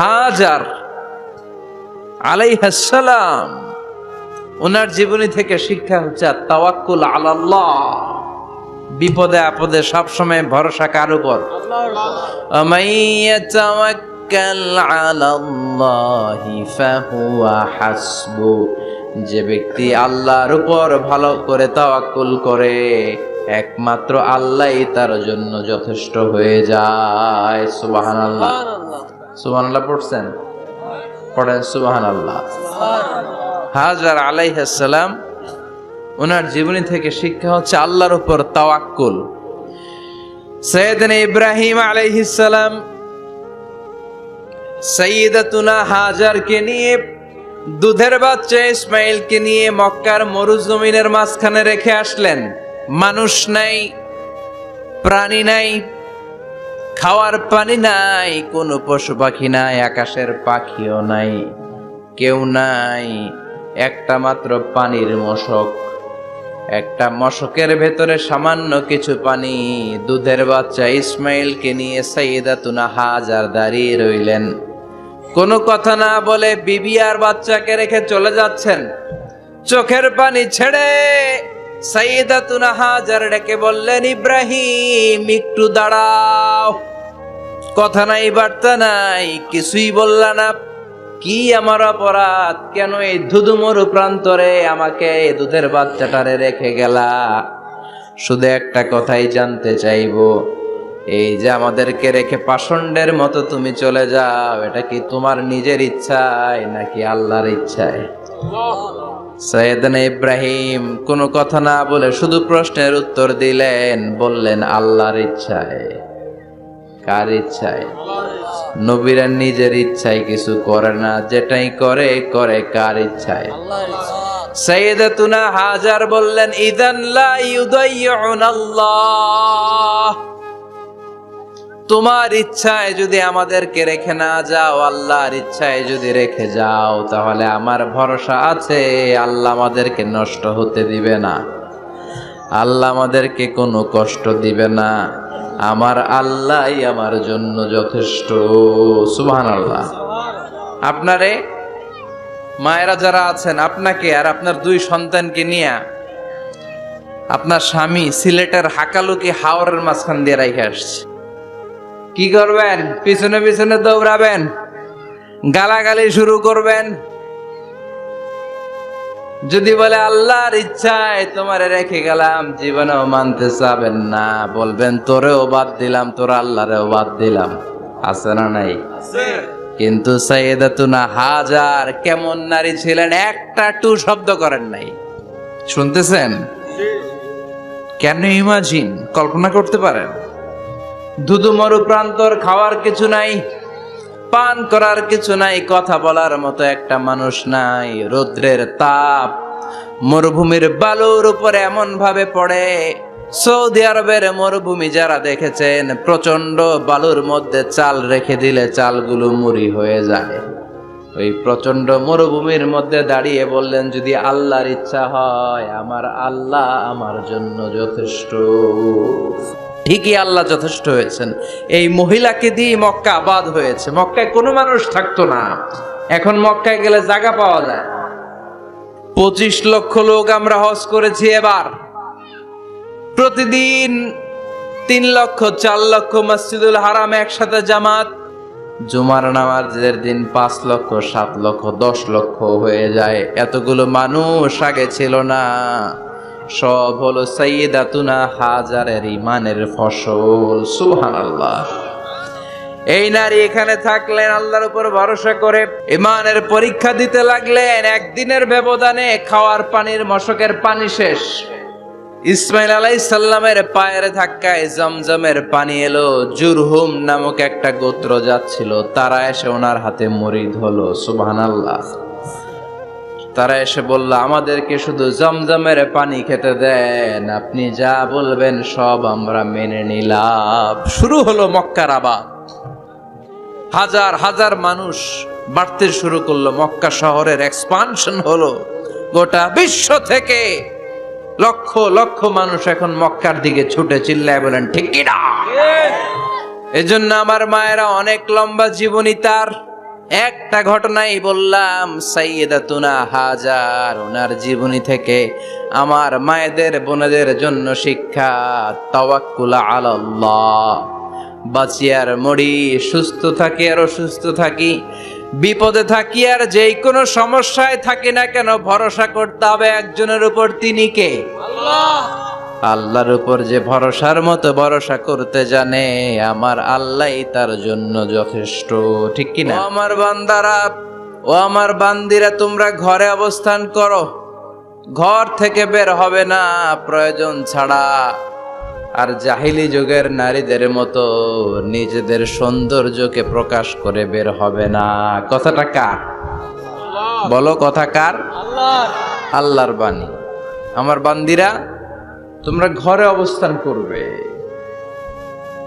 হাজার আলাই হাসালাম ওনার জীবনী থেকে শিক্ষা হচ্ছে তাওয়াক্কুল আল্লাহ বিপদে আপদে সবসময় ভরসা কার উপর? যে ব্যক্তি আল্লাহর উপর ভালো করে তাওয়াক্কুল করে, একমাত্র আল্লাহই তার জন্য যথেষ্ট হয়ে যায়। সুবাহ আল্লাহ সুবহানাল্লাহ পড়ছেন? পড়েন সুবহানাল্লাহ। হাজার আলাইহাসালাম ওনার জীবনী থেকে শিক্ষা হচ্ছে আল্লাহর উপর তাওয়াক্কুল। সৈয়দনা ইব্রাহিম আলাইহিসসালাম সৈয়দাতুনা হাজারকে নিয়ে, দুধের বাচ্চা ইসমাইলকে নিয়ে মক্কার মরুজমিনের মাঝখানে রেখে আসলেন। মানুষ নাই, প্রাণী নাই খাওয়ার পানি নাই, কোনো পশু পাখি নাই, আকাশের পাখিও নাই, কেউ নাই। একটা মাত্র পানির মশক, একটা মশকের ভেতরে সামান্য কিছু পানি। দুধের বাচ্চা ইসমাইলকে নিয়ে সাইয়েদাতুনা হাজার দাঁড়িয়ে রইলেন। কোনো কথা না বলে বিবি আর বাচ্চাকে রেখে চলে যাচ্ছেন। চোখের পানি ছেড়ে সাইয়েদাতুনা হাজার ডেকে বললেন, ইব্রাহিম, একটু দাঁড়াও। কথা নাই, বার্তা নাই, কিছুই বললা না। কি আমার অপরাধ? কেন এই ধুধুমরু প্রান্তরে আমাকে দুধের বাচ্চাটারে রেখে গেলা? শুধু একটা কথাই জানতে চাইব। এই যে আমাদেরকে রেখে পাষণ্ডের মতো তুমি চলে যাও, এটা কি তোমার নিজের ইচ্ছায় নাকি আল্লাহর ইচ্ছায়? ইব্রাহিম কোনো কথা না বলে শুধু প্রশ্নের উত্তর দিলেন, বললেন, আল্লাহর ইচ্ছায়। কার ইচ্ছায়? নবীরা নিজের ইচ্ছায় কিছু করে না, যেটাই করে করে কার ইচ্ছায়? সাইয়েদাতুনা হাজার বললেন, ইদান লা ইউদাইয়ুন আল্লাহ তোমার ইচ্ছায় যদি আমাদেরকে রেখে না যাও, আল্লাহর ইচ্ছায় যদি রেখে যাও, তাহলে আমার ভরসা আছে, আল্লাহ আমাদেরকে নষ্ট হতে দিবে না। আল্লাহ আমাদেরকে কোনো কষ্ট দিবে না। আমার আল্লাহই আমার জন্য যথেষ্ট। সুবহান আল্লাহ আপনারে, মায়েরা যারা আছেন, আপনাকে আর আপনার দুই সন্তানকে নিয়ে আপনার স্বামী সিলেটের হাকালুকি হাওরের মাঝখান দিয়ে রেখে আসছে। কি করবেন? পিছনে পিছনে দৌড়াবেন? গালাগালি শুরু করবেন? যদি বলে আল্লাহর ইচ্ছায় তোমার রেখে গেলাম জীবনেও মানতে চাবেন না। বলবেন তোরেও বাদ দিলাম তোর আল্লাহরেও বাদ দিলাম। আছে না নাই? কিন্তু সাইয়েদাতুনা হাজার কেমন নারী ছিলেন একটা টু শব্দ করেন নাই। শুনতেছেন? কেন ইমাজিন? কল্পনা করতে পারেন? ধুধু মরু প্রান্তর খাওয়ার কিছু নাই পান করার কিছু নাই, কথা বলার মতো একটা মানুষ নাই। রৌদ্রের তাপ মরুভূমির বালুর উপরে এমন ভাবে পড়ে। সৌদি আরবের মরুভূমি যারা দেখেছেন প্রচণ্ড বালুর মধ্যে চাল রেখে দিলে চালগুলো মুড়ি হয়ে যায় ওই প্রচণ্ড মরুভূমির মধ্যে দাঁড়িয়ে বললেন, যদি আল্লাহর ইচ্ছা হয়, আমার আল্লাহ আমার জন্য যথেষ্ট। ঠিকই আল্লাহ যথেষ্ট হয়েছেন। এই মহিলাকে দিয়ে মক্কা আবাদ হয়েছে। মক্কায় কোনো মানুষ থাকতো না। এখন মক্কায় গেলে জায়গা পাওয়া যায়। পঁচিশ লক্ষ লোক আমরা হজ করেছি এবার। প্রতিদিন তিন লক্ষ, চার লক্ষ মসজিদুল হারাম একসাথে জামাত। জুমার নামাজের দিন পাঁচ লক্ষ, সাত লক্ষ, দশ লক্ষ হয়ে যায়। এতগুলো মানুষ আগে ছিল না। সব হলো সাইয়েদাতুনা হাজারের ইমানের ফসল সুহান আল্লাহ এই নারী এখানে থাকলেন আল্লাহর উপর ভরসা করে ইমানের পরীক্ষা দিতে লাগলেন, একদিনের ব্যবধানে খাওয়ার পানির মশকের পানি শেষ। ইসমাইল আলাই সাল্লামের পায়ের ধাক্কায় জমজমের পানি এলো, জুরহুম নামক একটা গোত্র যাচ্ছিল, তারা এসে ওনার হাতে মরিদ হলো সুবহান আল্লাহ তারা এসে বলল আমাদেরকে শুধু জমজমের পানি খেতে দেন। আপনি যা বলবেন সব আমরা মেনে নিলাম। শুরু হলো মক্কার আবাদ। হাজার হাজার মানুষ বাড়তে শুরু করল। মক্কা শহরের এক্সপানশন হলো গোটা বিশ্ব থেকে। লক্ষ লক্ষ মানুষ এখন মক্কার দিকে ছুটে চিল্লায় বলেন ঠিক কিনা এজন্য আমার মায়েরা অনেক লম্বা জীবনী তার একটা ঘটনাই বললাম, সাইয়েদাতুনা হাজার, ওনার জীবনী থেকে আমার মায়েদের বোনেদের জন্য শিক্ষা, তাওয়াক্কুলা আলাল্লাহ। বাঁচি আর মরি, সুস্থ থাকি আর অসুস্থ থাকি, বিপদে থাকি আর যেই কোনো সমস্যায় থাকি না কেন, ভরসা করতে হবে একজনের উপর, তিনি কে? আল্লাহর উপর যে ভরসার মতো ভরসা করতে জানে আমার আল্লাহই তার জন্য যথেষ্ট। ঠিক কি না আমার বান্দারা ও আমার বান্দিরা তোমরা ঘরে অবস্থান করো। ঘর থেকে বের হবে না প্রয়োজন ছাড়া। আর জাহিলি যুগের নারীদের মতো নিজেদের সৌন্দর্যকে প্রকাশ করে বের হবে না। কথাটা কার? বলো কথা কার? আল্লাহর বাণী। আমার বান্দিরা তোমরা ঘরে অবস্থান করবে।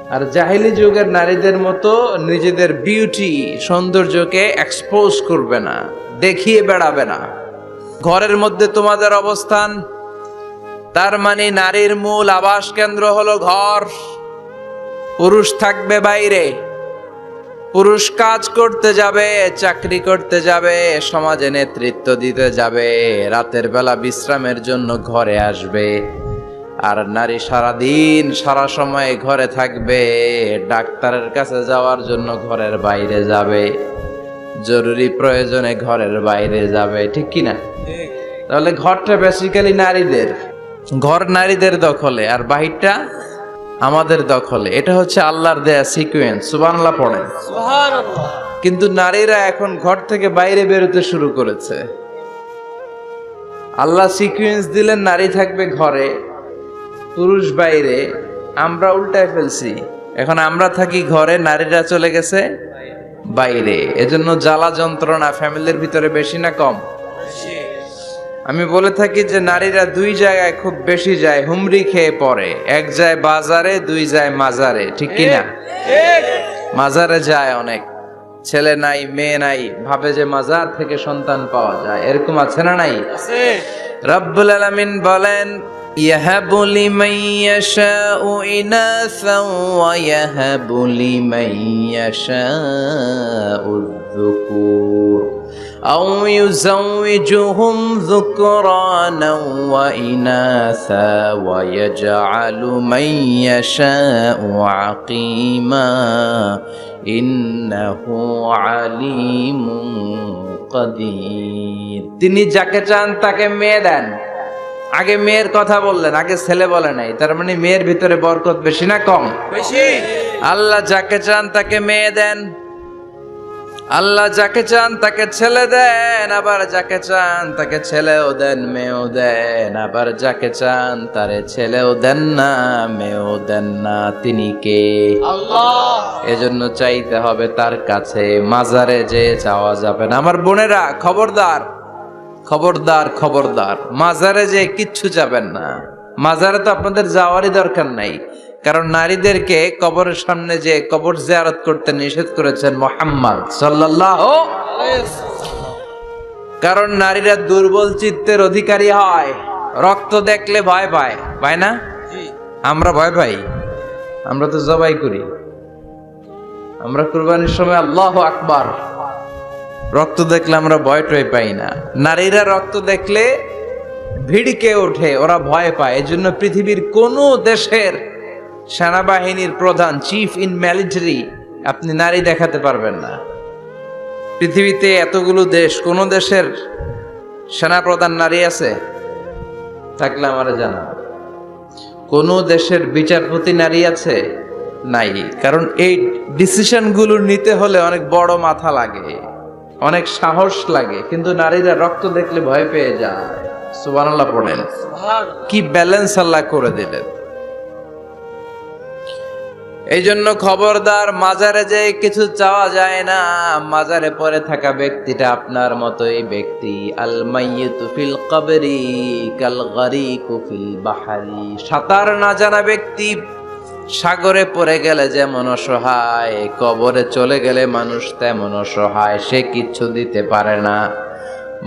আর জাহিলি যুগের নারীদের মতো নিজেদের বিউটি সৌন্দর্যকে এক্সপোজ করবে না, দেখিয়ে বেড়াবে না। ঘরের মধ্যে তোমাদের অবস্থান, তার মানে নারীর মূল আবাস কেন্দ্র হলো ঘর। পুরুষ থাকবে বাইরে, পুরুষ কাজ করতে যাবে, চাকরি করতে যাবে, সমাজে নেতৃত্ব দিতে যাবে, রাতের বেলা বিশ্রামের জন্য ঘরে আসবে। আর নারী সারা দিন সারা সময় ঘরে থাকবে ডাক্তারের কাছে যাওয়ার জন্য ঘরের বাইরে যাবে জরুরি প্রয়োজনে ঘরের বাইরে যাবে ঠিক কি না? তাহলে ঘরটা বেসিক্যালি নারীদের ঘর নারীদের দখলে আর বাহিরটা আমাদের দখলে। এটা হচ্ছে আল্লাহর দেয়া সিকুয়েন্স সুবহানাল্লাহ পড়েন। কিন্তু নারীরা এখন ঘর থেকে বাইরে বেরোতে শুরু করেছে। আল্লাহ সিকুয়েন্স দিলেন নারী থাকবে ঘরে পুরুষ বাইরে আমরা উল্টায় ফেলছি। এখন আমরা থাকি ঘরে নারীরা চলে গেছে বাইরে। এজন্য জ্বালা যন্ত্রণা ফ্যামিলির ভিতরে বেশি না কম? আমি বলে থাকি যে নারীরা দুই জায়গায় খুব বেশি যায় হুমরি খেয়ে পড়ে। এক যায় বাজারে দুই যায় মাজারে ঠিক কি না? মাজারে যায় অনেক। ছেলে নাই মেয়ে নাই ভাবে যে মাজার থেকে সন্তান পাওয়া যায়। এরকম আছে না নাই? রব্বুল আলামিন বলেন يهب لمن يشاء إناثا ويهب لمن يشاء الذكور أو يزوجهم ذكرانا وإناثا ويجعل من يشاء عقيما إنه عليم قدير তিনি যাকে চান তাকে মেয়ে দেন আগে মেয়ের কথা বললেন আগে ছেলে বলে নাই তার মানে মেয়ের ভিতরে বরকত বেশি না কম? বেশি। আল্লাহ যাকে চান তাকে মেয়ে দেন আল্লাহ যাকে চান তাকে ছেলে দেন আবার যাকে চান তাকে ছেলেও দেন মেয়েও দেন আবার যাকে চান তারে ছেলেও দেন না মেয়েও দেন না তিনি কে? আল্লাহ। এজন্য চাইতে হবে তার কাছে মাজারে যে চাওয়া যাবে না। আমার বোনেরা খবরদার খবরদার খবরদার। মাজারে যে কিচ্ছু যাবেন না। মাজারে তো আপনাদের যাওয়ারই দরকার নাই। কারণ নারীদেরকে কবরের সামনে যে কবর জিয়ারত করতে নিষেধ করেছেন মোহাম্মদ সাল্লাল্লাহ কারণ নারীরা দুর্বল চিত্তের অধিকারী হয়। রক্ত দেখলে ভয় পায়। পায় না? আমরা ভয় পাই। আমরা তো জবাই করি। আমরা কুরবানির সময় আল্লাহ আকবার রক্ত দেখলে আমরা ভয় টয় পাই না। নারীরা রক্ত দেখলে ভিড়কে ওঠে, ওরা ভয় পায়। এজন্য পৃথিবীর কোনো দেশের সেনাবাহিনীর প্রধান, চিফ ইন মিলিটারি, আপনি নারী দেখাতে পারবেন না। পৃথিবীতে এতগুলো দেশ, কোন দেশের সেনাপ্রধান নারী আছে? থাকলে আমার জানাবেন কোন দেশের বিচারপতি নারী আছে? নাই। কারণ এই ডিসিশনগুলো নিতে হলে অনেক বড় মাথা লাগে। অনেক সাহস লাগে, কিন্তু নারীরা রক্ত দেখলে ভয় পেয়ে যায়। সুবহানাল্লাহ পড়েন। কি ব্যালেন্স আল্লাহ করে দিলেন। এই জন্য খবরদার মাজারে যে কিছু চাওয়া যায় না, মাজারে পরে থাকা ব্যক্তিটা আপনার মতোই ব্যক্তি। আল মাইয়িতু ফিল কবরি কাল গারিকু ফিল বাহারি। সাঁতার না জানা ব্যক্তি সাগরে পড়ে গেলে যেমন অসহায়, কবরে চলে গেলে মানুষ তেমন অসহায়, সে কিচ্ছু দিতে পারে না।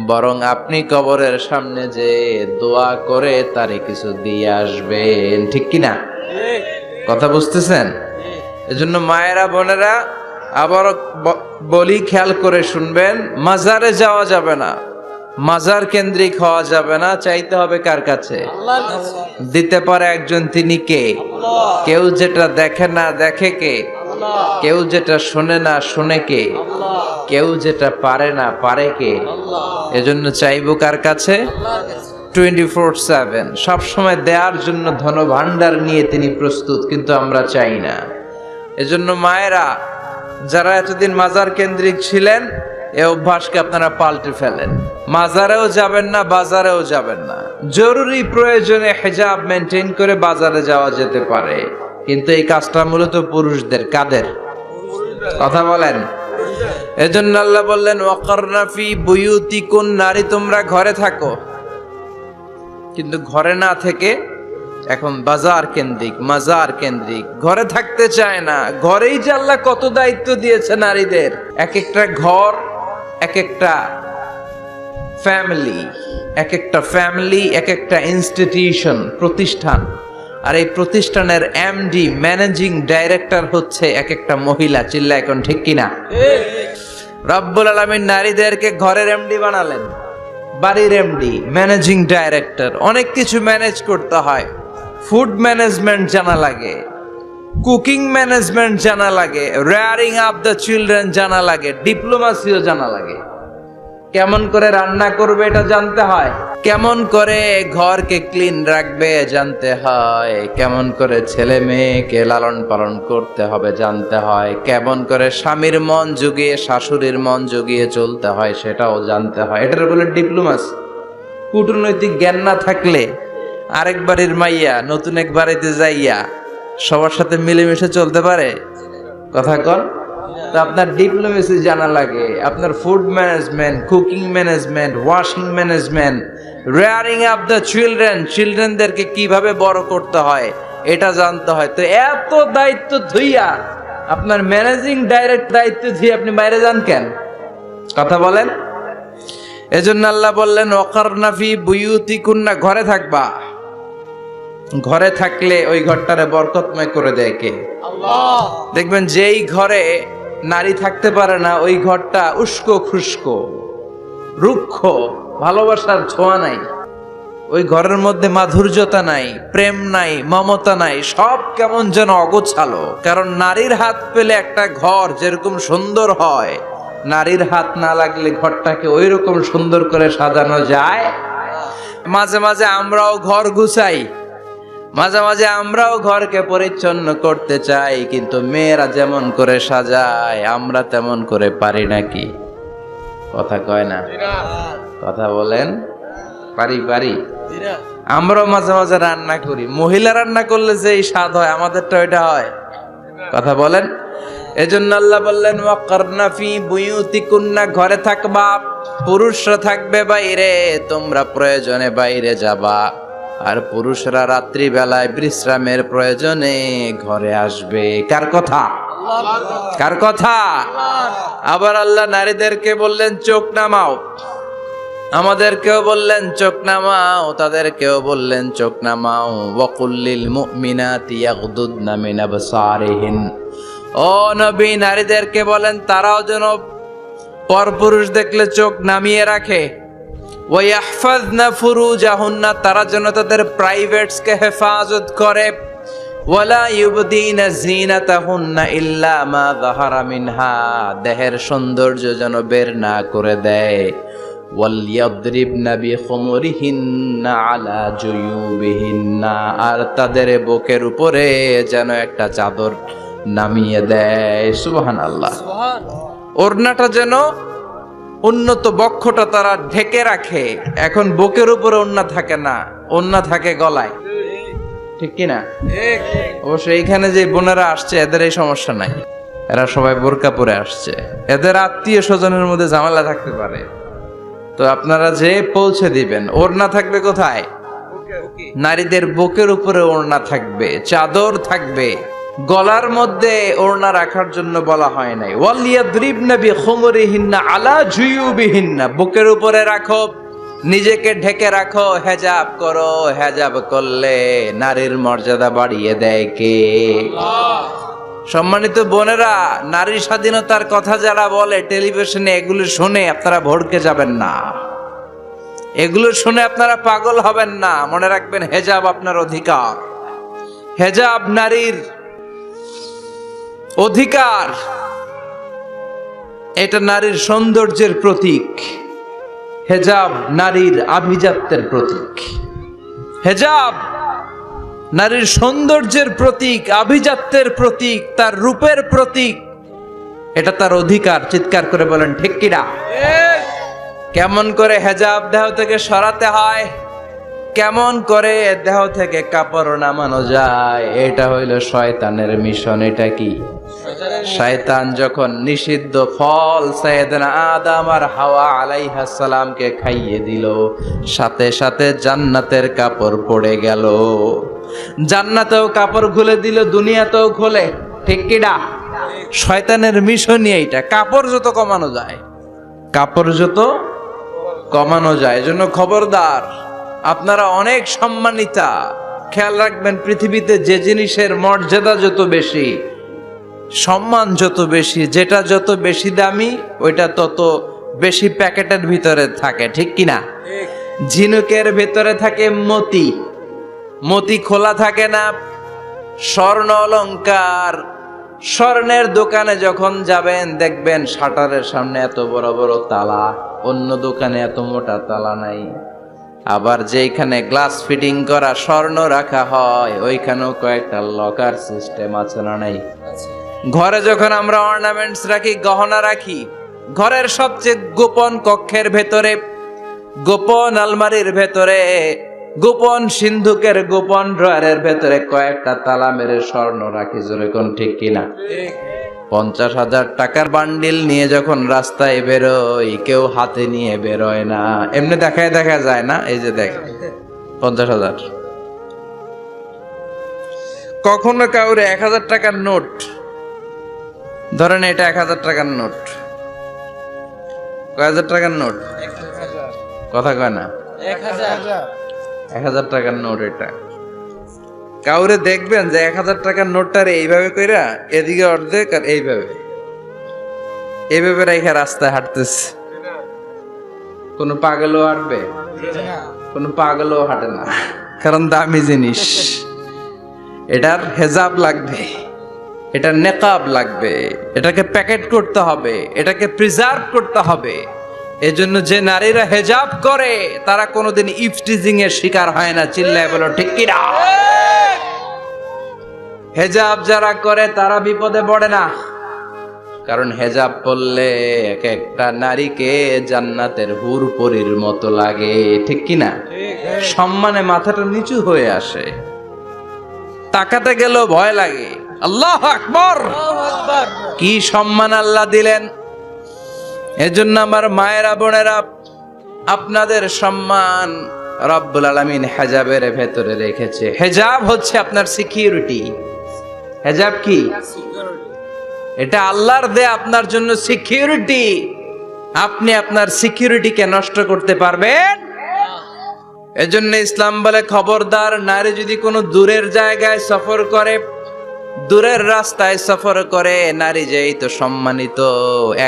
বরং আপনি কবরের সামনে যে দোয়া করে তারে কিছু দিয়ে আসবেন। ঠিক কি না কথা বুঝতেছেন? এজন্য মায়েরা, বোনেরা আবার বলি, খেয়াল করে শুনবেন, মাজারে যাওয়া যাবে না। মাজার কেন্দ্রিক হওয়া যাবে না, চাইতে হবে কার কাছে? দিতে পারে একজন তিনি কে? কেউ যেটা দেখে না দেখে কে? কেউ যেটা শোনে না শুনে কে? কেউ যেটা পারে না পারে কে? এজন্য চাইব কার কাছে? টোয়েন্টি ফোর সেভেন সবসময় দেওয়ার জন্য ধন ভাণ্ডার নিয়ে তিনি প্রস্তুত, কিন্তু আমরা চাই না। এজন্য মায়েরা, যারা এতদিন মাজার কেন্দ্রিক ছিলেন এ অভ্যাসকে আপনারা পাল্টে ফেলেন। মাজারেও যাবেন না, বাজারেও যাবেন না। জরুরি প্রয়োজনে হেজাব মেনটেন করে বাজারে যাওয়া যেতে পারে। কিন্তু এই কাজটা মূলত পুরুষদের, কাদের? কথা বলেন। এজন্য আল্লাহ বললেন ওয়াকারনাফি বুয়ুতিকুন নারী, তোমরা ঘরে থাকো। কিন্তু ঘরে না থেকে এখন বাজার কেন্দ্রিক, মাজার কেন্দ্রিক। ঘরে থাকতে চায় না। ঘরেই যে আল্লাহ কত দায়িত্ব দিয়েছে নারীদের। এক একটা ঘর এক একটা ফ্যামিলি এক একটা ফ্যামিলি এক একটা ইনস্টিটিউশন প্রতিষ্ঠান। আর এই প্রতিষ্ঠানের এমডি ম্যানেজিং ডাইরেক্টর হচ্ছে এক একটা মহিলা, চিল্লা এখন ঠিক কিনা? রব্বুল আলমীর নারীদেরকে ঘরের এমডি বানালেন। বাড়ির এমডি ম্যানেজিং ডাইরেক্টর অনেক কিছু ম্যানেজ করতে হয়। ফুড ম্যানেজমেন্ট জানা লাগে। কুকিং ম্যানেজমেন্ট জানা লাগে, রেয়ারিং আপ দ্য চিলড্রেন জানা লাগে, ডিপ্লোমাসিও জানা লাগে। কেমন করে রান্না করবে এটা জানতে হয়? কেমন করে ঘরকে ক্লিন রাখবে জানতে হয়? কেমন করে ছেলে মেয়েকে লালন পালন করতে হবে জানতে হয়? কেমন করে স্বামীর মন জুগিয়ে, শাশুড়ির মন জুগিয়ে চলতে হয় সেটাও জানতে হয়। এটার বলে ডিপ্লোমাস। কূটনৈতিক জ্ঞান না থাকলে আরেক বাড়ির মাইয়া, নতুন এক বাড়িতে যাইয়া সবার সাথে মিলেমিশে চলতে পারে। কথা কন। তো আপনার ডিপ্লোমেসি জানা লাগে। আপনার food management cooking management washing management rearing up the children চিলড্রেনদেরকে কীভাবে বড় করতে হয়, এটা জানতে হয়। তো এত দায়িত্ব ধুইয়া আপনার ম্যানেজিং ডাইরেক্ট দায়িত্ব ধুয়ে আপনি বাইরে যান কেন? কথা বলেন। এজন্য আল্লাহ বললেন ওকারনাফি বুয়ুতি কুন্না ঘরে থাকবা। ঘরে থাকলে ওই ঘরটারে বরকতময় করে দেয় কে? দেখবেন যেই ঘরে নারী থাকতে পারে না ওই ঘরটা উস্কো খুস্কো রুক্ষ ভালোবাসার ছোঁয়া নাই। ওই ঘরের মধ্যে মাধুর্যতা নাই প্রেম নাই মমতা নাই সব কেমন যেন অগোছালো। কারণ নারীর হাত পেলে একটা ঘর যেরকম সুন্দর হয় নারীর হাত না লাগলে ঘরটাকে ওই রকম সুন্দর করে সাজানো যায়। মাঝে মাঝে আমরাও ঘর গুছাই মাঝে মাঝে আমরাও ঘরকে পরিচ্ছন্ন করতে চাই, কিন্তু মেয়েরা যেমন করে সাজায়, আমরা তেমন করে পারি নাকি? কথা কয় না? কথা বলেন? পারি পারি। আমরাও মাঝে মাঝে রান্না করি। মহিলা রান্না করলে যে স্বাদ হয়, আমাদেরটা ওইটা হয়। কথা বলেন? এজন্য আল্লাহ বললেন ওয়াকারনা ফি বুয়ুতিকুন্না, ঘরে থাকবা, পুরুষরা থাকবে বাইরে, তোমরা প্রয়োজনে বাইরে যাবা। আর পুরুষরা রাত্রি বেলায় বিশ্রামের প্রয়োজনে ঘরে আসবে। কার কথা? কার কথা? আবার আল্লাহ নারীদেরকে বললেন, চোখ নামাও। আমাদেরকেও বললেন, চোখ নামাও। তাদেরকেও বললেন, চোখ নামাও। বকুল্লিল মুমিনাতি ইয়াগদুদনা মিন আবসারিহিন। ও নবী, নারীদেরকে বলেন, তারাও যেন পরপুরুষ দেখলে চোখ নামিয়ে রাখে। ওয়াহফাজনা ফুরুজাহুন্না তারা যেন তাদের প্রাইভেটসকে হেফাজত করে। ওয়ালা ইউবদিনা জিনাতাহুন্না ইল্লা মা যাহারা মিনহা দেহের সৌন্দর্য যেন বের না করে দেয়। ওয়ালিয়াদরিবনা বিখুমুরিহিন্না আলা জুয়ুবিহিন্না আর তাদের বুকের উপরে যেন একটা চাদর নামিয়ে দেয়। সুবহানাল্লাহ। ওড়নাটা যেন উন্নত বক্ষটা তারা ঢেকে রাখে। এখন বুকের উপরে ওন্না থাকে না, ওন্না থাকে গলায়। ঠিক কি না? অবশ্য এইখানে যে বোনেরা আসছে, এদের এই সমস্যা নাই। এরা সবাই বোরকা পরে আসছে। এদের আত্মীয় স্বজনের মধ্যে ঝামেলা থাকতে পারে। তো আপনারা যে পৌঁছে দিবেন, ওড়না থাকবে কোথায়? নারীদের বুকের উপরে ওড়না থাকবে, চাদর থাকবে। গলার মধ্যে ওড়না রাখার জন্য বলা হয় নাই। ওয়ালিয়া ওয়ালিয়াদ্রিবনা বিখুমরিহিন্না আলা জুয়ুবিহিন্না। বুকের উপরে রাখো, নিজেকে ঢেকে রাখো, হেজাব করো, হেজাব করলে নারীর মর্যাদা বাড়িয়ে দেয় কে? সম্মানিত বোনেরা, নারী স্বাধীনতার কথা যারা বলে, টেলিভিশনে এগুলো শুনে আপনারা ভড়কে যাবেন না। এগুলো শুনে আপনারা পাগল হবেন না। মনে রাখবেন, হেজাব আপনার অধিকার। হেজাব নারীর অধিকার। এটা নারীর সৌন্দর্যের প্রতীক। হেজাব নারীর আভিজাত্যের প্রতীক। হেজাব নারীর সৌন্দর্যের প্রতীক আভিজাত্যের প্রতীক তার রূপের প্রতীক। এটা তার অধিকার চিৎকার করে বলেন ঠিক কিনা? কেমন করে হেজাব দেহ থেকে সরাতে হয়? কেমন করে দেহ থেকে কাপড় নামানো যায়? এটা হইল শয়তানের মিশন, এটা কি? শয়তান যখন নিষিদ্ধ ফল সাইয়েদনা আদম আর হাওয়া আলাইহা সালামকে খাইয়ে দিল, সাথে সাথে জান্নাতের কাপড় পড়ে গেল। জান্নাতেও কাপড় খুলে দিল, দুনিয়াতেও খোলে। ঠিক কিনা শয়তানের মিশনই এইটা, কাপড় যত কমানো যায়, কাপড় যত কমানো যায়। এজন্য খবরদার। আপনারা অনেক সম্মানিতা। খেয়াল রাখবেন, পৃথিবীতে যে জিনিসের মর্যাদা যত বেশি, সম্মান যত বেশি, যেটা যত বেশি দামি, ওইটা তত বেশি প্যাকেটের ভিতরে থাকে, ঠিক কিনা ঝিনুকের ভেতরে থাকে মতি। মতি খোলা থাকে না, স্বর্ণ অলঙ্কার। স্বর্ণের দোকানে যখন যাবেন, দেখবেন শাটারের সামনে এত বড় বড় তালা, অন্য দোকানে এত মোটা তালা নাই। আবার যেখানে গ্লাস ফিটিং করা স্বর্ণ রাখা হয়, ওইখানেও কয়েকটা লকার সিস্টেম আছে না নাই? ঘরে যখন আমরা অর্নামেন্টস রাখি, গহনা রাখি, ঘরের সবচেয়ে গোপন কক্ষের ভেতরে, গোপন আলমারির ভেতরে, গোপন সিন্ধুকের গোপন ড্রয়ারের ভেতরে কয়েকটা তালা মেরে স্বর্ণ রাখি, জোরে কোন ঠিক কিনা? পঞ্চাশ হাজার টাকার বান্ডিল নিয়ে যখন রাস্তায় বেরোয় কেউ হাতে নিয়ে বেরোয় না। এমনি দেখায় দেখা যায় না? এই যে দেখ পঞ্চাশ হাজার। কখনো কাউরে এক হাজার টাকার নোট ধরেন এটা এক হাজার টাকার নোট। কয় হাজার টাকার নোট? কথা কয় না। এক হাজার টাকার নোট এটা। কাউরে দেখবেন যে এক হাজার টাকার নোটটার এইভাবে কইরা এদিকে অর্ধেক আর এইভাবে। এইভাবে রেখে রাস্তায় হাঁটতেছে। কোনো পাগলও হাঁটবে, কোনো পাগলও হাঁটে না। কারণ দামি জিনিস। এটার হেজাব লাগবে, এটার নেকাব লাগবে, এটাকে প্যাকেট করতে হবে, এটাকে প্রিজার্ভ করতে হবে। এজন্য যে নারীরা হেজাব করে, তারা কোনোদিন ইফটিজিং এর শিকার হয় না। চিল্লায় বলো, ঠিক কিনা? হেজাব যারা করে তারা বিপদে পড়ে না। কারণ হেজাব পরলে এক একটা নারীকে জান্নাতের হুর পরির মতো লাগে, ঠিক কিনা সম্মানে মাথাটা নিচু হয়ে আসে। তাকাতে গেলেও ভয় লাগে। আল্লাহ আকবর! কি সম্মান আল্লাহ দিলেন। এজন্য আমার মায়েরা, বোনেরা, আপনাদের সম্মান রব্বুল আলমিন হেজাবের ভেতরে রেখেছে। হেজাব হচ্ছে আপনার সিকিউরিটি হেজাব কি? এটা আল্লাহর দে আপনার জন্য সিকিউরিটি আপনি আপনার সিকিউরিটিকে নষ্ট করতে পারবেন। এজন্য ইসলাম বলে, খবরদার নারী যদি কোনো দূরের জায়গায় সফর করে, দূরের রাস্তায় সফর করে, নারী যেই তো সম্মানিত,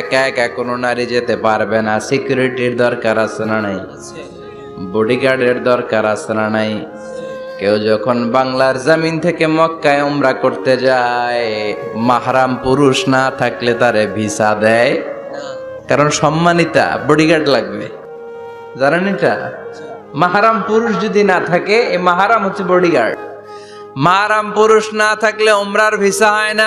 একা একা কোনো নারী যেতে পারবে না। সিকিউরিটির দরকার আছে না নাই? বডিগার্ডের দরকার আছে না নাই? কেউ যখন বাংলার জামিন থেকে মক্কায় উমরা করতে যায়, মাহারাম পুরুষ না থাকলে তারে ভিসা দেয়। কারণ সম্মানিতা বডিগার্ড লাগবে। জানেন এটা? মাহারাম পুরুষ যদি না থাকে এই মাহারাম হচ্ছে বডিগার্ড মাহারাম পুরুষ না থাকলে উমরার ভিসা হয় না।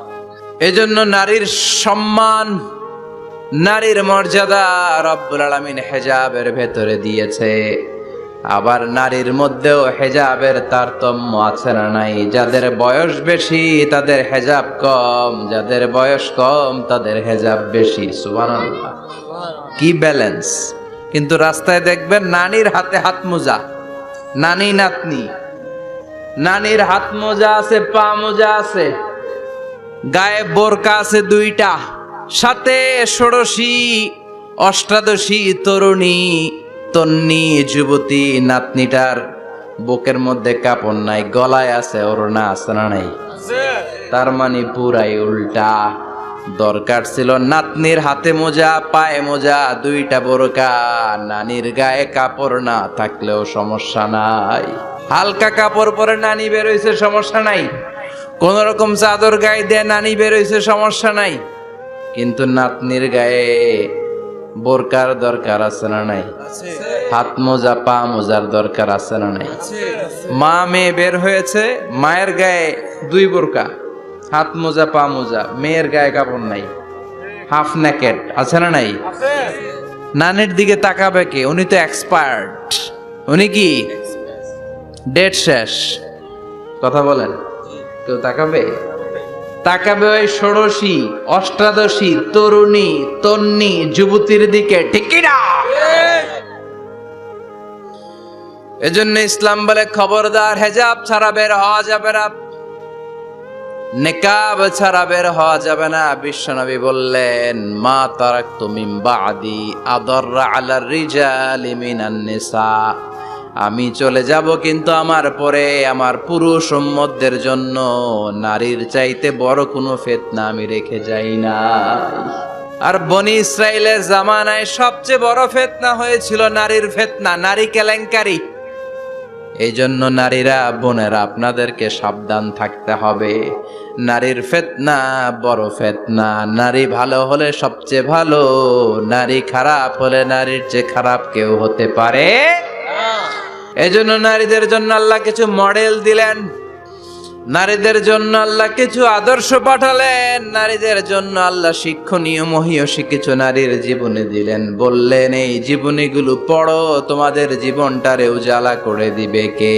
এজন্য নারীর সম্মান, নারীর মর্যাদা রব্বুল আলামিন হেজাবের ভেতরে দিয়েছে। আবার নারীর মধ্যেও হেজাবের তারতম্য আছে না নাই? যাদের বয়স বেশি, তাদের হেজাব কম। যাদের বয়স কম, তাদের হেজাব বেশি। কি ব্যালেন্স কিন্তু রাস্তায় দেখবেন নানির হাতে হাত মোজা, নানি নাতনি। নানির হাত মোজা আছে, পা মোজা আছে। গায়ে বোরকা আছে দুইটা, সাথে ষোড়শী, অষ্টাদশী তরুণী, তন্নি, যুবতী, নাতনিটার বুকের মধ্যে কাপড় নাই, গলায় আছে ওড়না, আছে না নাই? তার মানে পুরাই উল্টা। দরকার ছিল নাতনির হাতে মোজা, পায়ে মোজা, দুইটা বোরকা। নানির গায়ে কাপড় না থাকলেও সমস্যা নাই। হালকা কাপড় পরে নানি বেরোইছে সমস্যা নাই। কোন রকম চাদর গায়ে দিয়ে নানি বেরোইছে সমস্যা নাই। কিন্তু নাতনির গায়ে বোরকার দরকার আছে না নাই? হাত মোজা পা মোজার দরকার আছে না নাই? মা মেয়ে বের হয়েছে মায়ের গায়ে দুই বোরকা হাত মোজা পা মোজা মেয়ের গায়ে কাপড় নাই। হাফ নেকেট আছে না নাই? নানের দিকে তাকাবে কে? উনি তো এক্সপার্ট উনি কি? ডেট শেষ। কথা বলেন। কেউ তাকাবে? তাকাবে ওই ষোড়শী, অষ্টাদশী, তরুণী, তন্নি, যুবতীর দিকে, ঠিক না? এজন্য ইসলাম বলে খবরদার, হেজাব ছাড়া বের হওয়া যাবে না। নেকাব ছাড়া বের হওয়া যাবে না, বিশ্বনবী বললেন, মা তারাক তুমি বাদি আদর আলার রিজালি মিনান নিসা। আমি চলে যাব কিন্তু আমার পরে আমার পুরুষ উম্মতদের জন্য। নারীর চাইতে বড় কোনো ফেতনা আমি রেখে যাই না আর বনি ইসরায়েলের জামানায় সবচেয়ে বড় ফেতনা হয়েছিল নারীর ফেতনা, নারী কেলেঙ্কারি। এই জন্য নারীরা, বোনেরা, আপনাদেরকে সাবধান থাকতে হবে। নারীর ফেতনা বড় ফেতনা, নারী ভালো হলে সবচেয়ে ভালো, নারী খারাপ হলে নারীর যে খারাপ কেউ হতে পারে? এই জন্য নারীদের জন্য আল্লাহ কিছু মডেল দিলেন। নারীদের জন্য আল্লাহ কিছু আদর্শ পাঠালেন। নারীদের জন্য আল্লাহ শিক্ষণীয়, মহিয়সী কিছু নারীর জীবনে দিলেন। বললেন, এই জীবনীগুলো পড়ো, তোমাদের জীবনটারে উজালা করে দিবে কে?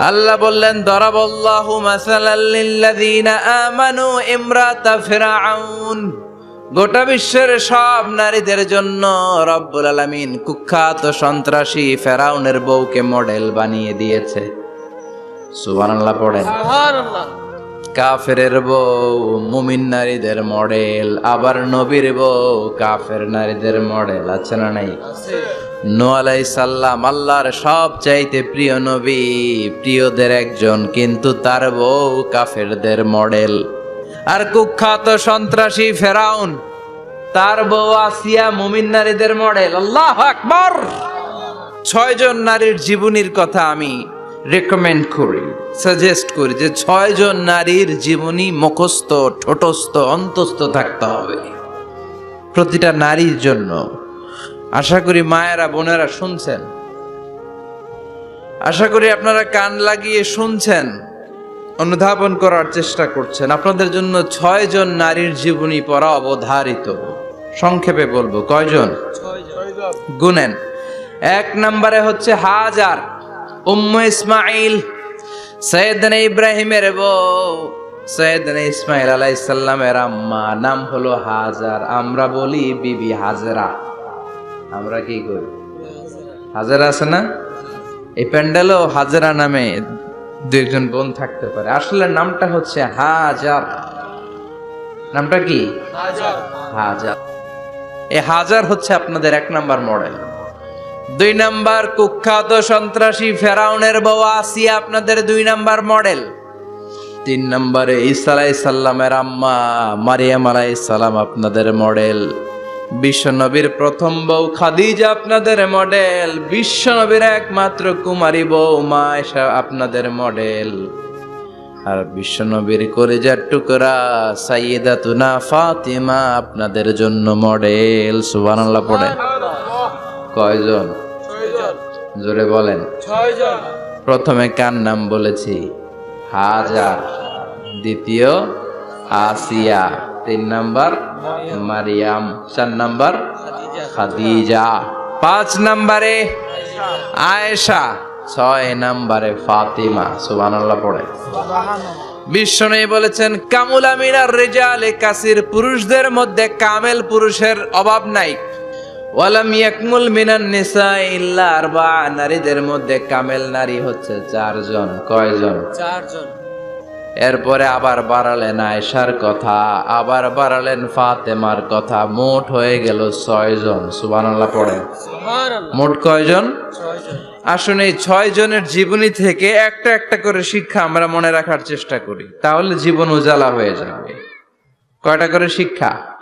আল্লাহ বললেন, দরাবল্লাহু মাসালাল লিল্লাযীনা আমানু ইমরাতা ফিরআউন গোটা বিশ্বের সব নারীদের জন্য রব্বুল আলামিন কুখ্যাত সন্ত্রাসী ফেরাউনের বউকে মডেল বানিয়ে দিয়েছে। সুবহানাল্লাহ পড়েন। কাফেরের বউ মুমিন নারীদের মডেল আবার নবীর বউ কাফের নারীদের মডেল আছে না নাই? নো আলাই সাল্লাম আল্লাহর সব চাইতে প্রিয় নবী প্রিয়দের একজন কিন্তু তার বউ কাফেরদের মডেল। আর কুখ্যাত সন্ত্রাসী ফেরাউন, তার বউ আসিয়া মুমিন নারীদের মডেল। আল্লাহ আকবর! ছয়জন নারীর জীবনীর কথা আমি রেকমেন্ড করি সাজেস্ট করি যে ছয়জন নারীর জীবনী মুখস্থ, ঠোঁটস্থ, অন্তস্থ থাকতে হবে। প্রতিটা নারীর জন্য। আশা করি মায়েরা, বোনেরা শুনছেন। আশা করি আপনারা কান লাগিয়ে শুনছেন। অনুধাবন করার চেষ্টা করছেন। আপনাদের জন্য ছয়জন নারীর জীবনী পড়া অবধারিত। সংক্ষেপে বলব, কয়জন? গুনেন। এক নম্বরে হচ্ছে হাজার, উম্ম ইসমাইল সৈয়দনা ইব্রাহিমের বউ। সৈয়দনা ইসমাইল আলাইসাল্লামের আম্মা, নাম হলো হাজার। আমরা বলি বিবি হাজরা। আমরা কি করি? হাজারা আছে না? এই প্যান্ডেলও হাজারা নামে দু একজন বোন থাকতে পারে। আসলে নামটা হচ্ছে হাজার। নামটা কি? হাজার। এই হাজার হচ্ছে আপনাদের এক নাম্বার মডেল। দুই নাম্বার কুখ্যাত সন্ত্রাসী ফেরাউনের বউ আসিয়া আপনাদের দুই নাম্বার মডেল। তিন নম্বরে ঈসা আলাই সাল্লামের আম্মা মারিয়াম আলাই সালাম আপনাদের মডেল। বিশ্বনবীর প্রথম বউ খাদিজা আপনাদের মডেল। বিশ্বনবীর একমাত্র কুমারী বউ মা এসা আপনাদের মডেল। আর বিশ্বনবীর কলেজার টুকরা সাইয়েদা তুনা ফাতিমা আপনাদের জন্য মডেল। সুবহানাল্লাহ পড়ে। কয়জন? জোরে বলেন। প্রথমে কার নাম বলেছি? হাজার। দ্বিতীয়, আসিয়া। তিন নাম্বার মারিয়াম, চার নাম্বার খাদিজা, পাঁচ নাম্বারে আয়েশা, ছয় নাম্বারে ফাতিমা, সুবহানাল্লাহ পড়ে। বিশ্ব বিশ্বনবী বলেছেন, কামুল আমিনার রেজালে কাসির পুরুষদের মধ্যে কামেল পুরুষের অভাব নাই। ওয়ালাম ইয়াকমুল মিনান নিসা ইল্লা আরবা নারীদের মধ্যে কামেল নারী হচ্ছে চারজন। কয়জন? চারজন। এরপরে আবার বাড়ালেন আয়সার কথা আবার বাড়ালেন ফাতেমার কথা। মোট হয়ে গেল ছয়জন সুবানাল্লাহ পড়েন মোট কয়জন? আসলে আসুন এই ছয় জনের জীবনী থেকে একটা একটা করে শিক্ষা আমরা মনে রাখার চেষ্টা করি। তাহলে জীবন উজালা হয়ে যাবে। কয়টা করে শিক্ষা?